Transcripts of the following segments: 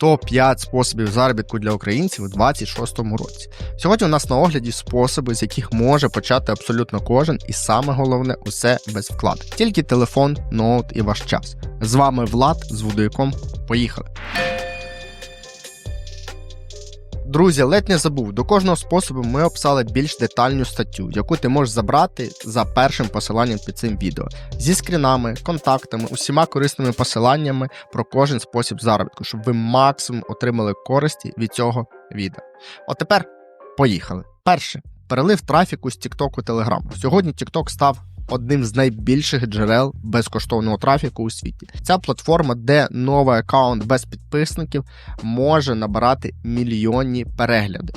топ-5 способів заробітку для українців у 2026 році. Сьогодні у нас на огляді способи, з яких може почати абсолютно кожен, і саме головне усе без вкладу. Тільки телефон, ноут і ваш час. З вами Влад з Вудиком. Поїхали. Друзі, ледь не забув, до кожного способу ми описали більш детальну статтю, яку ти можеш забрати за першим посиланням під цим відео, зі скрінами, контактами, усіма корисними посиланнями про кожен спосіб заробітку, щоб ви максимум отримали користі від цього відео. От тепер поїхали. Перше, перелив трафіку з TikTok у Telegram. Сьогодні TikTok став одним з найбільших джерел безкоштовного трафіку у світі. Ця платформа, де новий аккаунт без підписників може набирати мільйонні перегляди.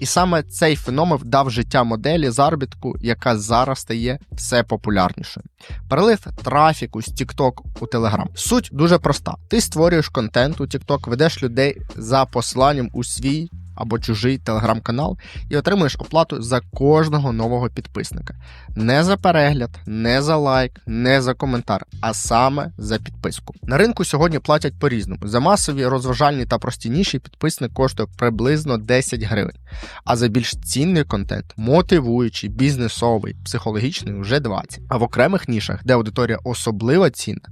І саме цей феномен дав життя моделі заробітку, яка зараз стає все популярнішою. Перелив трафіку з TikTok у Telegram. Суть дуже проста: ти створюєш контент у TikTok, ведеш людей за посиланням у свій або чужий телеграм-канал і отримуєш оплату за кожного нового підписника. Не за перегляд, не за лайк, не за коментар, а саме за підписку. На ринку сьогодні платять по-різному. За масові розважальні та прості підписник коштує приблизно 10 гривень. А за більш цінний контент, мотивуючий, бізнесовий, психологічний вже 20. А в окремих нішах, де аудиторія особливо цінна,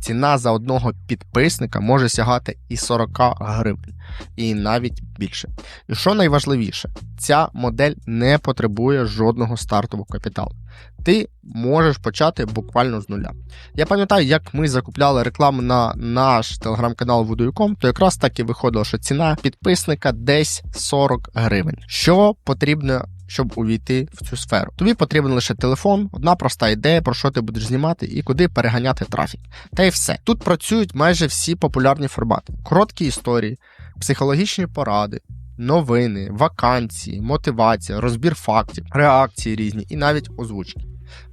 ціна за одного підписника може сягати і 40 гривень, і навіть більше. І що найважливіше, ця модель не потребує жодного стартового капіталу. Ти можеш почати буквально з нуля. Я пам'ятаю, як ми закупляли рекламу на наш телеграм-канал Водою.com, то якраз так і виходило, що ціна підписника десь 40 гривень. Що потрібно щоб увійти в цю сферу. Тобі потрібен лише телефон, одна проста ідея, про що ти будеш знімати і куди переганяти трафік. Та й все. Тут працюють майже всі популярні формати: короткі історії, психологічні поради. Новини, вакансії, мотивація, розбір фактів, реакції різні і навіть озвучки.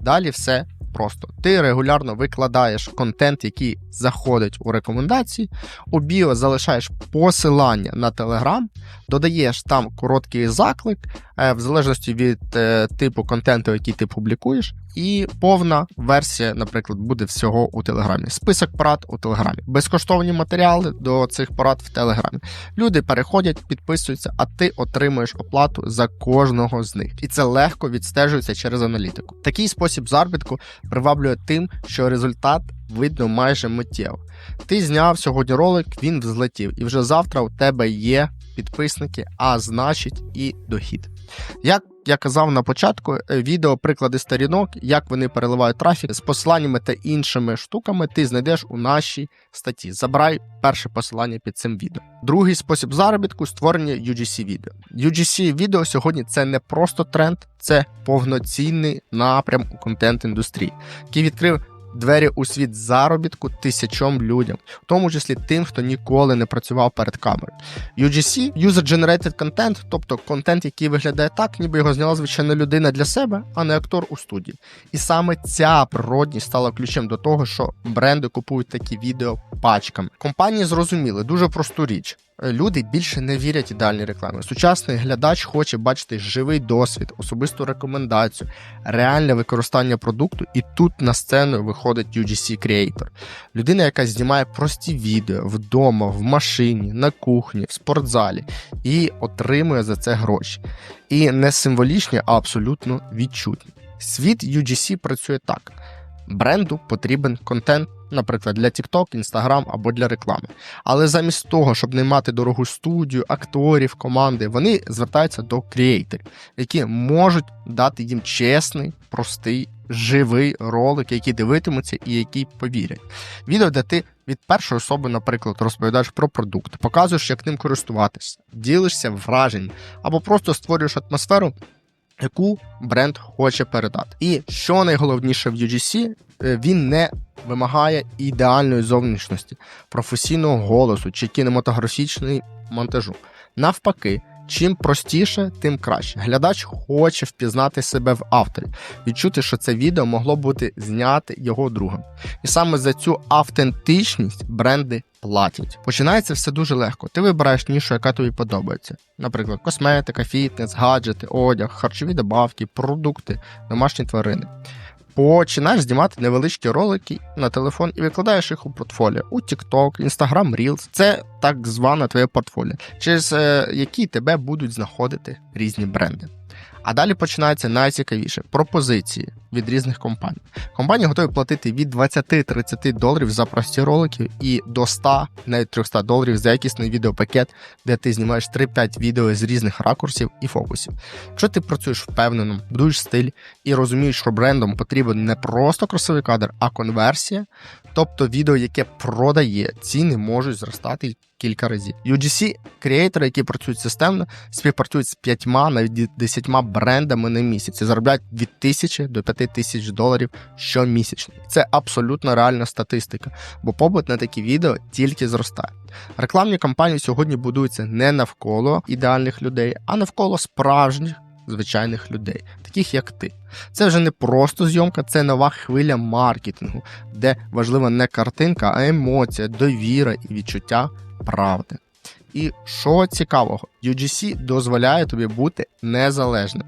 Далі все просто. Ти регулярно викладаєш контент, який заходить у рекомендації, у біо залишаєш посилання на Телеграм, додаєш там короткий заклик, в залежності від е, типу контенту, який ти публікуєш, і повна версія, наприклад, буде всього у Телеграмі. Список порад у Телеграмі. Безкоштовні матеріали до цих порад в Телеграмі. Люди переходять, підписуються, а ти отримуєш оплату за кожного з них. І це легко відстежується через аналітику. Такий спосіб заробітку приваблює тим, що результат видно майже миттєво. Ти зняв сьогодні ролик, він взлетів, і вже завтра у тебе є підписники, а значить і дохід. Як я казав на початку, е, відео приклади сторінок, як вони переливають трафік з посиланнями та іншими штуками, ти знайдеш у нашій статті. Забирай перше посилання під цим відео. Другий спосіб заробітку створення UGC відео. UGC відео сьогодні це не просто тренд, це повноцінний напрям у контент індустрії, який відкрив двері у світ заробітку тисячом людям, в тому числі тим, хто ніколи не працював перед камерою. UGC – User Generated Content, тобто контент, який виглядає так, ніби його зняла звичайна людина для себе, а не актор у студії. І саме ця природність стала ключем до того, що бренди купують такі відео пачками. Компанії зрозуміли дуже просту річ. Люди більше не вірять ідеальній рекламі. Сучасний глядач хоче бачити живий досвід, особисту рекомендацію, реальне використання продукту, і тут на сцену виходить UGC Creator. Людина, яка знімає прості відео вдома, в машині, на кухні, в спортзалі і отримує за це гроші. І не символічні, а абсолютно відчутні. Світ UGC працює так. Бренду потрібен контент, наприклад, для TikTok, Instagram або для реклами. Але замість того, щоб не мати дорогу студію, акторів, команди, вони звертаються до креаторів, які можуть дати їм чесний, простий, живий ролик, який дивитимуться і який повірять. Відео, де ти від першої особи, наприклад, розповідаєш про продукт, показуєш, як ним користуватися, ділишся враженням або просто створюєш атмосферу яку бренд хоче передати. І що найголовніше в UGC, е, він не вимагає ідеальної зовнішності, професійного голосу чи кінематографічної монтажу. Навпаки, Чим простіше, тим краще. Глядач хоче впізнати себе в авторі, відчути, що це відео могло бути зняти його другом. І саме за цю автентичність бренди платять. Починається все дуже легко. Ти вибираєш нішу, яка тобі подобається. Наприклад, косметика, фітнес, гаджети, одяг, харчові добавки, продукти, домашні тварини. Починаєш знімати невеличкі ролики на телефон і викладаєш їх у портфоліо у TikTok, Instagram Reels. Це так зване твоє портфоліо, через е, які тебе будуть знаходити різні бренди. А далі починається найцікавіше пропозиції від різних компаній. Компанії готові платити від 20-30 доларів за прості ролики і до 100, навіть 300 доларів за якісний відеопакет, де ти знімаєш 3-5 відео з різних ракурсів і фокусів. Якщо ти працюєш впевнено, будуєш стиль і розумієш, що брендом потрібен не просто красивий кадр, а конверсія, тобто відео, яке продає, ціни можуть зростати кілька разів. UGC креатори, які працюють системно, співпрацюють з п'ятьма, навіть десятьма брендами на місяць і заробляють від тисячі до п'яти тисяч доларів щомісячно. Це абсолютно реальна статистика, бо побут на такі відео тільки зростає. Рекламні кампанії сьогодні будуються не навколо ідеальних людей, а навколо справжніх. Звичайних людей, таких як ти. Це вже не просто зйомка, це нова хвиля маркетингу, де важлива не картинка, а емоція, довіра і відчуття правди. І що цікавого, UGC дозволяє тобі бути незалежним.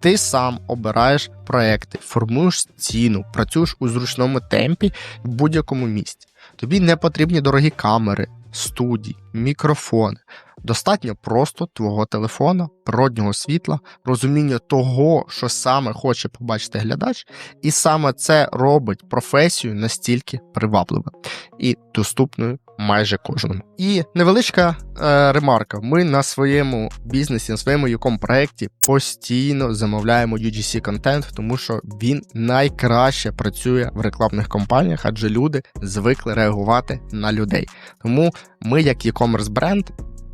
Ти сам обираєш проекти, формуєш ціну, працюєш у зручному темпі в будь-якому місці. Тобі не потрібні дорогі камери, студії, мікрофони. Достатньо просто твого телефона, природнього світла, розуміння того, що саме хоче побачити глядач, і саме це робить професію настільки привабливою і доступною майже кожному. І невеличка е, ремарка: ми на своєму бізнесі, на своєму якому проєкті постійно замовляємо UGC контент, тому що він найкраще працює в рекламних компаніях, адже люди звикли реагувати на людей. Тому ми, як e-commerce бренд,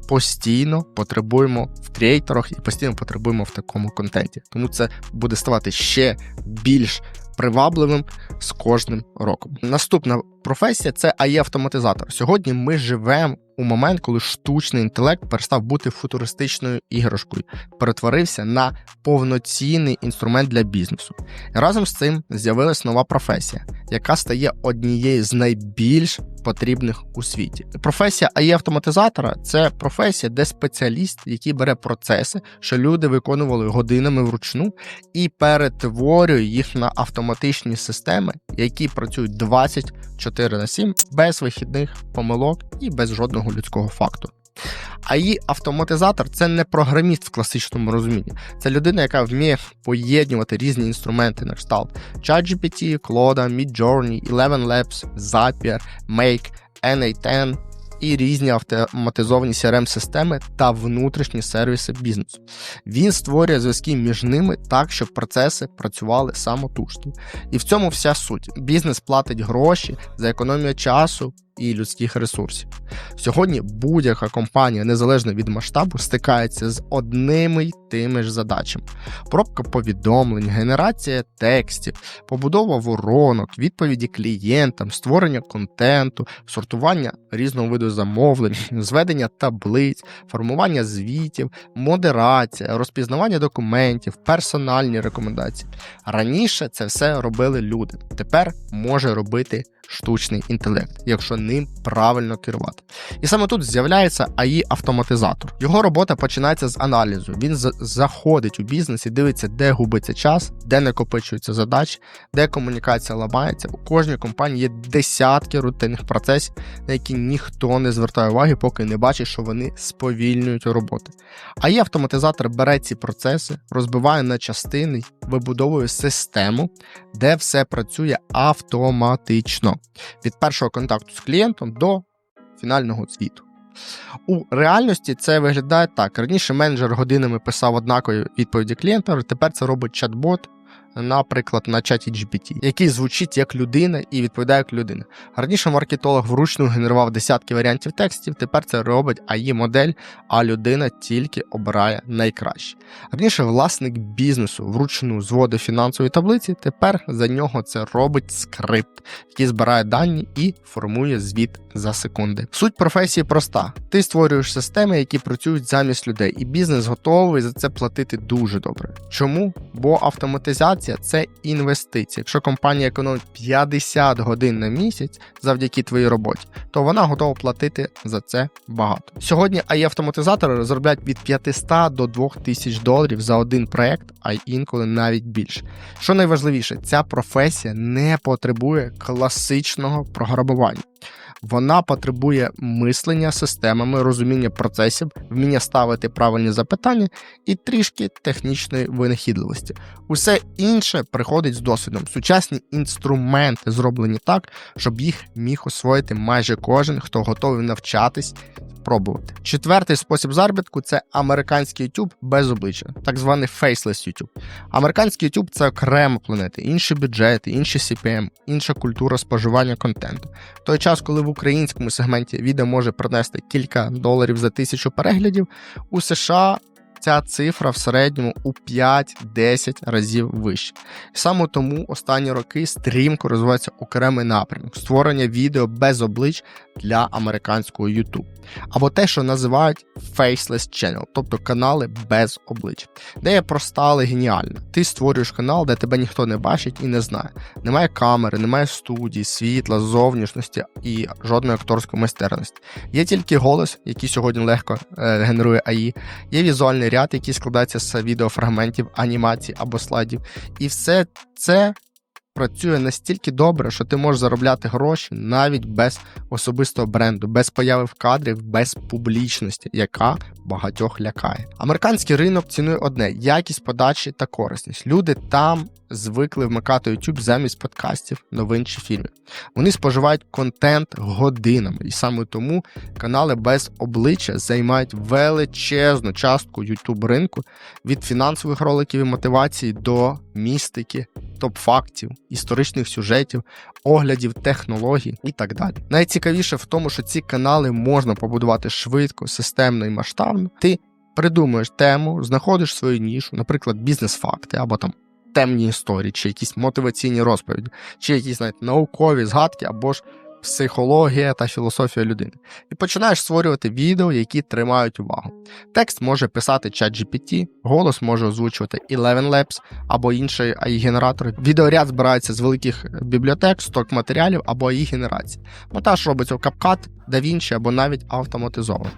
постійно потребуємо в креаторах і постійно потребуємо в такому контенті. Тому це буде ставати ще більш привабливим з кожним роком. Наступна професія це АЄ автоматизатор. Сьогодні ми живемо у момент, коли штучний інтелект перестав бути футуристичною іграшкою, перетворився на повноцінний інструмент для бізнесу. Разом з цим з'явилась нова професія, яка стає однією з найбільш потрібних у світі. Професія АІ автоматизатора це професія, де спеціаліст, який бере процеси, що люди виконували годинами вручну, і перетворює їх на автоматичні системи, які працюють 24 на 7 без вихідних помилок і без жодного людського фактору. А її автоматизатор це не програміст в класичному розумінні. Це людина, яка вміє поєднувати різні інструменти на кшталт ChatGPT, Claude, Midjourney, Eleven Labs, Zapier, Make, NA10 і різні автоматизовані crm системи та внутрішні сервіси бізнесу. Він створює зв'язки між ними так, щоб процеси працювали самотужки. І в цьому вся суть. Бізнес платить гроші за економію часу, і людських ресурсів. Сьогодні будь-яка компанія, незалежно від масштабу, стикається з одними й тими ж задачами: пробка повідомлень, генерація текстів, побудова воронок, відповіді клієнтам, створення контенту, сортування різного виду замовлень, зведення таблиць, формування звітів, модерація, розпізнавання документів, персональні рекомендації. Раніше це все робили люди. Тепер може робити штучний інтелект, якщо ним правильно керувати. І саме тут з'являється ai автоматизатор. Його робота починається з аналізу. Він заходить у бізнес і дивиться, де губиться час, де накопичуються задачі, де комунікація ламається. У кожній компанії є десятки рутинних процесів, на які ніхто не звертає уваги, поки не бачить, що вони сповільнюють роботу. ai автоматизатор бере ці процеси, розбиває на частини, вибудовує систему, де все працює автоматично від першого контакту з клієнтом до фінального звіту. У реальності це виглядає так: раніше менеджер годинами писав однакові відповіді клієнта, тепер це робить чат-бот, наприклад, на чаті GPT, який звучить як людина і відповідає як людина. Раніше маркетолог вручну генерував десятки варіантів текстів, тепер це робить ai модель, а людина тільки обирає найкраще. Раніше власник бізнесу вручну зводив фінансові таблиці, тепер за нього це робить скрипт, який збирає дані і формує звіт за секунди. Суть професії проста: ти створюєш системи, які працюють замість людей, і бізнес готовий за це платити дуже добре. Чому? Бо автоматизація монетизація це інвестиція. Якщо компанія економить 50 годин на місяць завдяки твоїй роботі, то вона готова платити за це багато. Сьогодні ai автоматизатори заробляють від 500 до 2000 доларів за один проект, а інколи навіть більше. Що найважливіше, ця професія не потребує класичного програмування. Вона потребує мислення системами, розуміння процесів, вміння ставити правильні запитання і трішки технічної винахідливості. Усе інше приходить з досвідом. Сучасні інструменти зроблені так, щоб їх міг освоїти майже кожен, хто готовий навчатись. Пробувати. Четвертий спосіб заробітку це американський YouTube без обличчя, так званий faceless YouTube. Американський YouTube це окрема планета, інші бюджети, інші CPM, інша культура споживання контенту. В той час, коли в українському сегменті відео може принести кілька доларів за тисячу переглядів, у США ця цифра в середньому у 5-10 разів вища. І саме тому останні роки стрімко розвивається окремий напрямок створення відео без облич для американського YouTube. Або те, що називають Faceless Channel, тобто канали без облич. Ідея проста, але геніальна. Ти створюєш канал, де тебе ніхто не бачить і не знає. Немає камери, немає студії, світла, зовнішності і жодної акторської майстерності. Є тільки голос, який сьогодні легко е, генерує AI, є візуальний ряд, який складається з відеофрагментів, анімацій або слайдів. І все це працює настільки добре, що ти можеш заробляти гроші навіть без особистого бренду, без появи в кадрів, без публічності, яка багатьох лякає. Американський ринок цінує одне: якість подачі та корисність. Люди там звикли вмикати YouTube замість подкастів, новин чи фільмів. Вони споживають контент годинами, і саме тому канали без обличчя займають величезну частку YouTube ринку від фінансових роликів і мотивації до містики, топ-фактів, історичних сюжетів, оглядів технологій і так далі. Найцікавіше в тому, що ці канали можна побудувати швидко, системно і масштабно. Ти придумуєш тему, знаходиш свою нішу, наприклад, бізнес-факти або там. Темні історії, чи якісь мотиваційні розповіді, чи якісь навіть наукові згадки, або ж психологія та філософія людини. І починаєш створювати відео, які тримають увагу. Текст може писати ChatGPT, голос може озвучувати Eleven Labs або інший AI-генератор. Відеоряд збирається з великих бібліотек, сток матеріалів або ai генерації. Монтаж робиться в CapCut, DaVinci або навіть автоматизовано.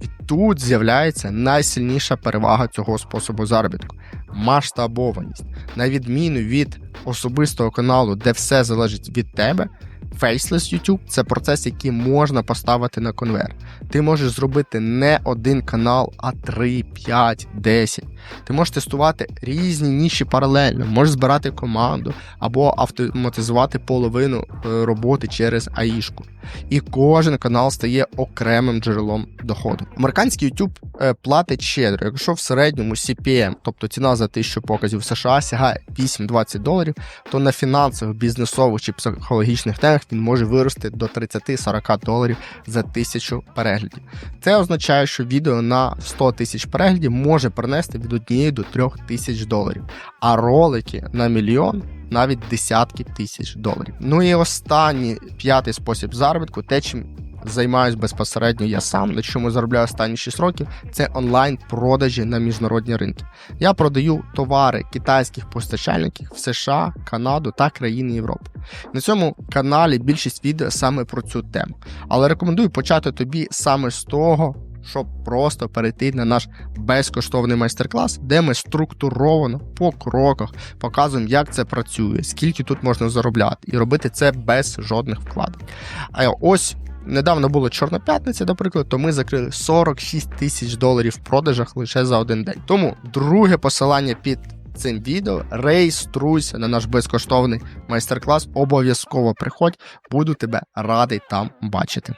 І тут з'являється найсильніша перевага цього способу заробітку масштабованість. На відміну від особистого каналу, де все залежить від тебе. Faceless YouTube це процес, який можна поставити на конвейер. Ти можеш зробити не один канал, а 3, 5, 10. Ти можеш тестувати різні ніші паралельно, можеш збирати команду або автоматизувати половину е, роботи через АІшку. І кожен канал стає окремим джерелом доходу. Американський YouTube е, платить щедро, якщо в середньому CPM, тобто ціна за тисячу показів в США сягає 8-20 доларів, то на фінансових, бізнесових чи психологічних темах він може вирости до 30-40 доларів за тисячу переглядів. Це означає, що відео на 100 тисяч переглядів може принести від 1 до 3 тисяч доларів, а ролики на мільйон. Навіть десятки тисяч доларів. Ну і останній п'ятий спосіб заробітку, те, чим займаюсь безпосередньо я сам, на чому заробляю останні 6 років, це онлайн-продажі на міжнародні ринки. Я продаю товари китайських постачальників в США, Канаду та країни Європи. На цьому каналі більшість відео саме про цю тему. Але рекомендую почати тобі саме з того. Щоб просто перейти на наш безкоштовний майстер-клас, де ми структуровано по кроках показуємо, як це працює, скільки тут можна заробляти, і робити це без жодних вкладень. А ось недавно була Чорна п'ятниця, наприклад, то ми закрили 46 тисяч доларів в продажах лише за один день. Тому друге посилання під цим відео реєструйся на наш безкоштовний майстер-клас. Обов'язково приходь, буду тебе радий там бачити.